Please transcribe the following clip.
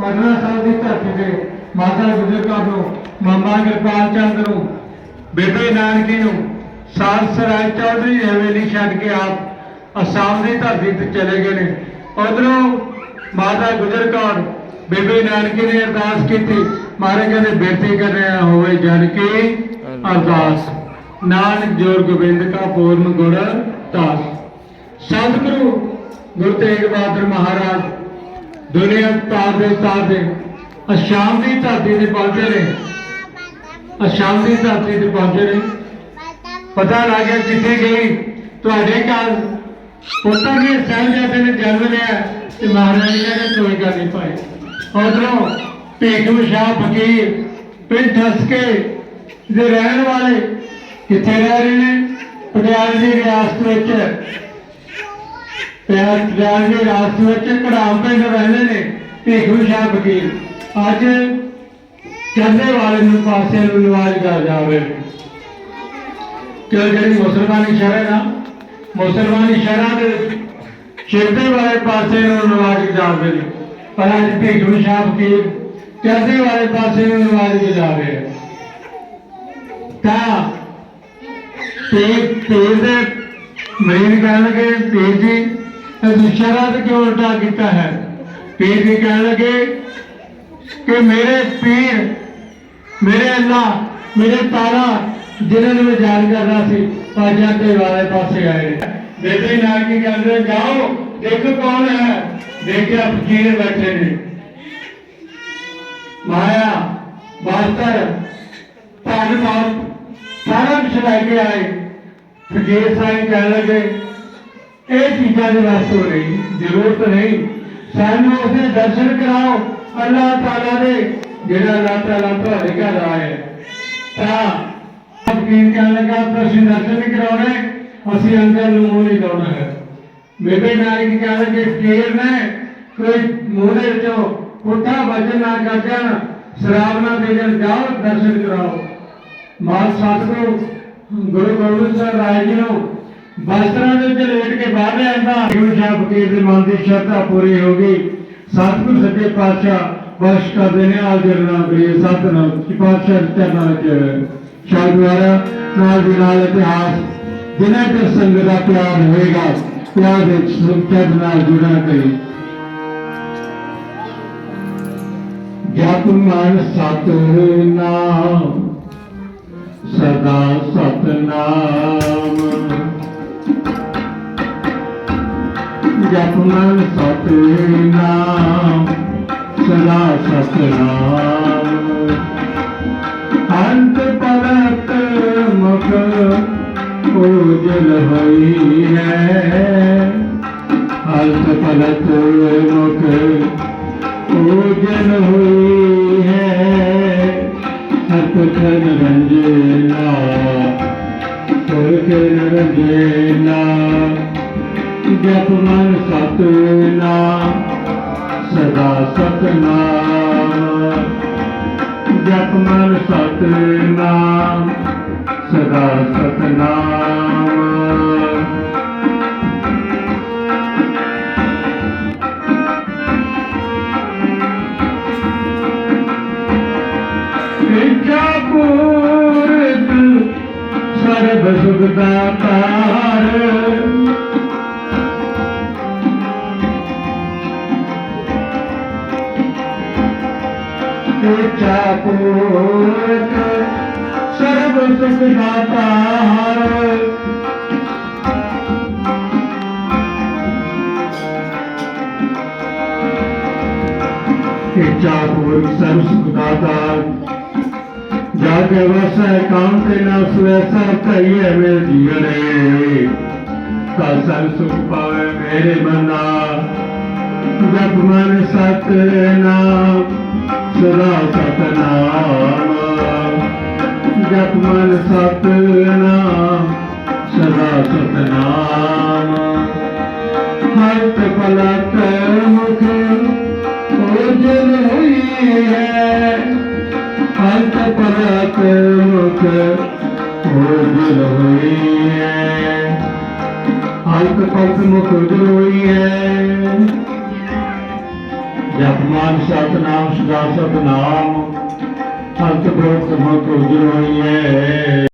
15 ਸਾਲ ਦੀ ਧਰਤੀ ਤੇ। ਮਾਤਾ ਗੁਜਰ ਕੌਰ ਨੂੰ ਮਾਮਾ ਕਿਰਪਾਲ ਚੰਦ ਨੂੰ ਬੇਬੇ ਨਾਨਕੀ ਨੂੰ ਸਾਧ ਸਰਾਏ ਚੌਧਰੀ ਹਵੇਲੀ ਛੱਡ ਕੇ ਆਪ ਅਸਾਮ ਦੀ ਧਰਤੀ ਤੇ ਚਲੇ ਗਏ ਨੇ। ਉਧਰੋਂ ਮਾਤਾ ਗੁਜਰ ਕੌਰ, ਬੇਬੇ ਨਾਨਕੀ ਨੇ ਅਰਦਾਸ ਕੀਤੀ। ਮਾਰੇ ਕਹਿੰਦੇ ਬੇਟੀ ਕਰਿਆ ਹੋਵੇ ਜਨ ਕੀ ਅਰਦਾਸ। ਨਾਨਕ ਜੋਰ ਗੋਬਿੰਦ ਕਾ ਪੂਰਨ ਗੁਣ ਦਾਸ ਸਤਿਗੁਰੂ ਗੁਰੂ ਤੇਗ ਬਹਾਦਰ ਮਹਾਰਾਜ ਦੁਨੀਆ ਤਾਰ ਦੇ ਤਾਰ ਦੇ। ਅਸ਼ਾਮ ਦੀ ਧਰਤੀ ਤੇ ਪਹੁੰਚੇ ਨੇ। ਅਸ਼ਾਮ ਦੀ ਧਰਤੀ ਤੇ ਪਹੁੰਚੇ ਨੇ। ਪਤਾ ਲੱਗ ਗਿਆ ਗਈ। ਤੁਹਾਡੇ ਘਰ ਪੁੱਤਾਂ ਦੇ ਸਾਹਿਬਜ਼ਾਦੇ ਨੇ ਜਨਮ ਲਿਆ ਤੇ ਮਹਾਰਾਣੀ ਨੇ ਕੋਈ ਗੱਲ ਨਹੀਂ ਭਾਈ। ਉਧਰੋਂ ਭੇਖੂ ਸ਼ਾਹ ਫਕੀਰ ਪਿੰਡ ਠਸਕੇ ਦੇ ਰਹਿਣ ਵਾਲੇ ਕਿੱਥੇ ਰਹਿ ਰਹੇ ਨੇ? ਪਟਿਆਲੇ ਦੀ ਰਿਆਸਤ ਵਿੱਚ। ਪਿਆਰ ਪਟਿਆਲੇ ਦੀ ਰਿਆਸਤ ਵਿੱਚ ਕੜਾਮ ਪਿੰਡ ਰਹਿੰਦੇ ਨੇ ਭੀਖੂ ਸ਼ਾਹ ਫਕੀਰ ਅੱਜ ਕਹਿੰਦੇ ਵਾਲੇ ਨੂੰ ਪਾਸੇ ਨੂੰ ਨਿਵਾਜ ਕਰ ਜਾਵੇ ਕਿ ਜਿਹੜੀ ਮੁਸਲਮਾਨੀ ਸ਼ਹਿਰ ਨਾ, ਮੁਸਲਮਾਨੀ ਸ਼ਹਿਰਾਂ ਦੇ ਛੇੜੇ ਵਾਲੇ ਪਾਸੇ ਨੂੰ ਨਿਵਾਜ ਜਾਵੇ ਪਰ ਅੱਜ ਭੇਖੂ ਸ਼ਾਹ ਫਕੀਰ ਕਹਿੰਦੇ ਵਾਲੇ ਪਾਸੇ ਨੂੰ ਨਿਵਾਜ ਜਾਵੇ ਤਾਂ ਤੇ ਪੀਰ ਦੇ ਮਰੀਨ ਕਹਿਣ ਲੱਗੇ ਜੀ ਇਹ ਤੇ ਕਿਉਂ ਉਲਟਾ ਕੀਤਾ ਹੈ? ਪੀਰ ਜੀ ਕਹਿਣ ਲੱਗੇ ਕਿ ਮੇਰੇ ਪੀਰ, ਮੇਰੇ ਅੱਲਾ, ਮੇਰੇ ਤਾਰਾ ਜਿਨ੍ਹਾਂ ਨੂੰ ਮੈਂ ਯਾਦ ਕਰਦਾ ਸੀ ਪਾਜਾ ਤੇ ਵਾਲੇ ਪਾਸੇ ਆਏ ਨੇ। ਬੇਬੇ ਨਾਲ ਕੀ ਕਹਿੰਦੇ ਜਾਓ, ਦੇਖੋ ਕੌਣ ਹੈ? ਦੇਖਿਆ ਫਕੀਰ ਬੈਠੇ ਨੇ। ਮਾਇਆ, ਬਾਸਤਰ ਧਨ ਦੌਲਤ ਸਾਰਾ ਕੁਝ ਲੈ ਕੇ ਆਏ। ਫਕੀਰ ਸਾਹਿਬ ਕਹਿਣ ਲੱਗੇ ਇਹ ਚੀਜ਼ਾਂ ਦੇ ਵਾਸਤੇ ਨਹੀਂ ਜ਼ਰੂਰਤ ਨਹੀਂ। ਸਾਨੂੰ ਉਸੇ ਦਰਸ਼ਨ ਕਰਾਓ, ਅੱਲਾਹ ਤਾਲਾ ਦੇ, ਜਿਹੜਾ ਅੱਲਾਹ ਤਾਲਾ ਤੁਹਾਡੇ ਘਰ ਆਏ ਤਾਂ ਫਕੀਰ ਕਹਿਣ ਲੱਗਾ ਤੁਸੀਂ ਦਰਸ਼ਨ ਕਰਾਉਣੇ, ਅਸੀਂ ਅੰਦਰ ਨੂੰ ਮੂੰਹ ਨਹੀਂ ਲਾਉਣਾ ਹੈ। ਬੇਬੇ ਨਾਨਕ ਕਹਿਣ ਲੱਗੇ ਫਕੀਰ ਨੇ ਕੋਈ ਮੂੰਹ ਦੇ ਵਿੱਚੋਂ ਪੁੱਠਾ ਵਚਨ ਨਾ ਕਰ ਜਾਣ, ਸ਼ਰਾਬ ਨਾ ਦੇ ਜਾਣ, ਜਾਓ, ਦਰਸ਼ਨ ਕਰਾਓ। ਮਾਲ ਸਤਿਗੁਰੂ, ਗੁਰੂ ਗੋਬਿੰਦ ਸਿੰਘ ਰਾਏ ਜੀ ਨੂੰ ਬਸਤਰਾਂ ਦੇ ਉੱਤੇ ਲੇਟ ਕੇ ਬਾਹਰ ਲਿਆਂਦਾ ਗੁਰੂ ਸਾਹਿਬ ਫਕੀਰ ਦੇ ਮਨ ਦੀ ਸ਼ਰਧਾ ਪੂਰੀ ਹੋ ਗਈ? ਸਤਿਗੁਰੂ ਸੱਚੇ ਪਾਤਸ਼ਾਹ ਬਖਸ਼ ਕਰਦੇ ਨੇ ਆਲ ਜਰਨਾ ਕਰੀਏ ਸਤਨਾਮ ਕਿ ਪਾਤਸ਼ਾਹ ਚਰਨਾਂ ਵਿੱਚ ਸ਼ਾਇਦ ਦੁਆਰਾ ਨਾਲ ਦੀ ਨਾਲ ਇਤਿਹਾਸ ਜਿਨ੍ਹਾਂ ਚਿਰ ਸੰਗਤ ਦਾ ਪਿਆਰ ਹੋਏਗਾ ਪਿਆਰ ਦੇ ਸੁਖਦ ਨਾਲ ਜੁੜਨਾ ਕਰੀ। ਜਪ ਮਨ ਸਤਨਾਮ ਸਦਾ ਸਤਨਾਮ। ਜਪ ਸਤਨਾਮ ਸਦਾ ਸਤਨਾਮ ਅੰਤ ਪਰਤ ਮੁਖ ਉਜਲ ਹੋਈ ਹੈ। ਅੰਤ ਪਰਤ ਮੁਖ ਉਜਲ ਹੋਈ ਹੈ। ਸਤਖਨ ਰੰਜਨਾ ਸੁਰਖਨ ਰੰਜਨਾ ਜਪ ਮਨ ਸਤਨਾਮ, ਸਦਾ ਸਤਨਾਮ। ਜਪ ਮਨ ਸਤਨਾਮ, ਸਦਾ ਸਤਨਾਮ। ਇੱਛਾ ਪੂਰਤ ਸਰਬ ਸੁਖ ਦਾਤਾਰ ਇੱਛਾ ਪੂਰਤ ਸਰਬ ਸੁਖ ਦਾਤਾਰ ਇੱਛਾ ਪੂਰਤ ਸਰਬ ਸੁਖ ਦਾਤਾਰ ਜਾ ਕੇ ਵਸੈ ਕਾਮ ਤੇ ਨਾ ਸੁਐਸਾ ਕਹੀਏ ਮੇ ਜੀਵਨੇ ਕਾ ਸੰ ਸੁਖ ਪਾਵੇ ਮੇਰੇ ਮਨਾ ਜਪ ਮਨ ਸਤ ਨਾਮ ਸਦਾ ਸਤਨਾਮ। ਜਪ ਮਨ ਸਤ ਨਾਮ ਸਦਾ ਸਤਨਾਮ। ਹਰ ਪਲਕ ਮੁਖ ਉਜਲ ਹੋਈ ਹੈ। ਅੰਤ ਪਰਤ ਮੁਖ ਉਜਲ ਹੋਈ ਹੈ ਅੰਤ ਪਰਤ ਮੁਖ ਉਜਲ ਹੋਈ ਹੈ। ਸਤਨਾਮ ਸਦਾ ਸਤਨਾਮ ਹੰਤ ਬੋਧ ਸਮਤ ਉਜਰ ਹੋਈਏ